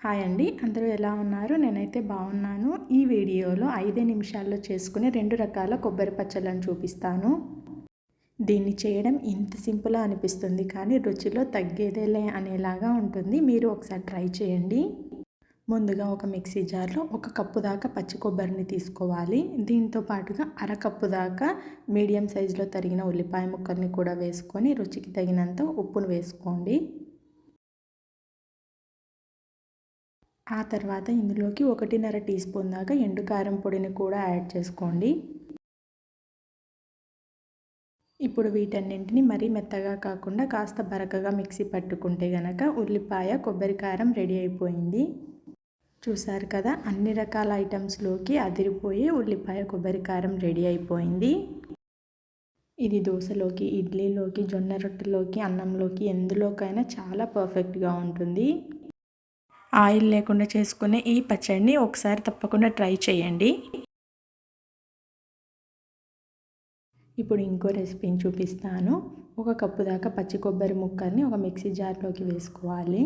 Hi అండి అందరూ ఎలా ఉన్నారు? నేనైతే బాగున్నాను. ఈ వీడియోలో ఐదే నిమిషాల్లో చేసుకునే రెండు రకాల కొబ్బరి పచ్చళ్ళను చూపిస్తాను. దీన్ని చేయడం ఇంత సింపుల్గా అనిపిస్తుంది కానీ రుచిలో తగ్గేదేలే అనేలాగా ఉంటుంది. మీరు ఒకసారి ట్రై చేయండి. ముందుగా ఒక మిక్సీ జార్లో ఒక కప్పు దాకా పచ్చి కొబ్బరిని తీసుకోవాలి. దీంతో పాటుగా అరకప్పు దాకా మీడియం సైజులో తరిగిన ఉల్లిపాయ ముక్కల్ని కూడా వేసుకొని రుచికి తగినంత ఉప్పును వేసుకోండి. ఆ తర్వాత ఇందులోకి ఒకటిన్నర టీ స్పూన్ దాకా ఎండు కారం పొడిని కూడా యాడ్ చేసుకోండి. ఇప్పుడు వీటన్నింటిని మరీ మెత్తగా కాకుండా కాస్త బరకగా మిక్సీ పట్టుకుంటే గనక ఉల్లిపాయ కొబ్బరి కారం రెడీ అయిపోయింది. చూసారు కదా అన్ని రకాల ఐటమ్స్లోకి అదిరిపోయి ఉల్లిపాయ కొబ్బరి కారం రెడీ అయిపోయింది. ఇది దోశలోకి ఇడ్లీలోకి జొన్న రొట్టెలోకి అన్నంలోకి ఎందులోకైనా చాలా పర్ఫెక్ట్గా ఉంటుంది. ఆయిల్ లేకుండా చేసుకునే ఈ పచ్చడిని ఒకసారి తప్పకుండా ట్రై చేయండి. ఇప్పుడు ఇంకో రెసిపీని చూపిస్తాను. ఒక కప్పు దాకా పచ్చి కొబ్బరి ముక్కల్ని ఒక మిక్సీ జార్లోకి వేసుకోవాలి.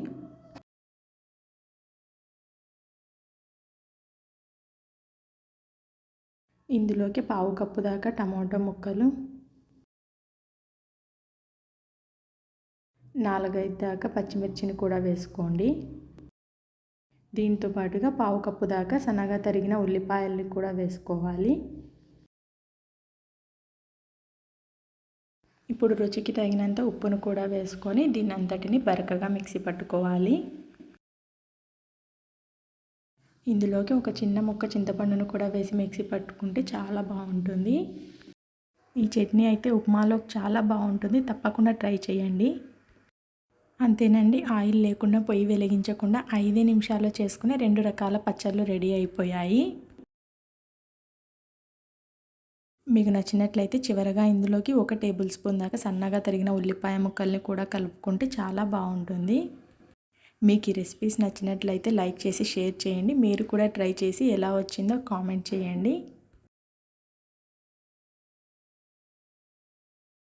ఇందులోకి పావు కప్పు దాకా టమాటో ముక్కలు. నాలుగైదు దాకా పచ్చిమిర్చిని కూడా వేసుకోండి. దీంతో పాటుగా పావు కప్పు దాకా సన్నగా తరిగిన ఉల్లిపాయల్ని కూడా వేసుకోవాలి. ఇప్పుడు రుచికి తగినంత ఉప్పును కూడా వేసుకొని దీని అంతటిని బరకగా మిక్సీ పట్టుకోవాలి. ఇందులోకి ఒక చిన్న ముక్క చింతపండును కూడా వేసి మిక్సీ పట్టుకుంటే చాలా బాగుంటుంది. ఈ చట్నీ అయితే ఉప్మాలో చాలా బాగుంటుంది. తప్పకుండా ట్రై చేయండి. అంతేనండి. ఆయిల్ లేకుండా పొయ్యి వెలిగించకుండా ఐదే నిమిషాల్లో చేసుకునే రెండు రకాల పచ్చళ్ళు రెడీ అయిపోయాయి. మీకు నచ్చినట్లయితే చివరగా ఇందులోకి ఒక టేబుల్ స్పూన్ దాకా సన్నగా తరిగిన ఉల్లిపాయ ముక్కల్ని కూడా కలుపుకుంటే చాలా బాగుంటుంది. మీకు ఈ రెసిపీస్ నచ్చినట్లయితే లైక్ చేసి షేర్ చేయండి. మీరు కూడా ట్రై చేసి ఎలా వచ్చిందో కామెంట్ చేయండి.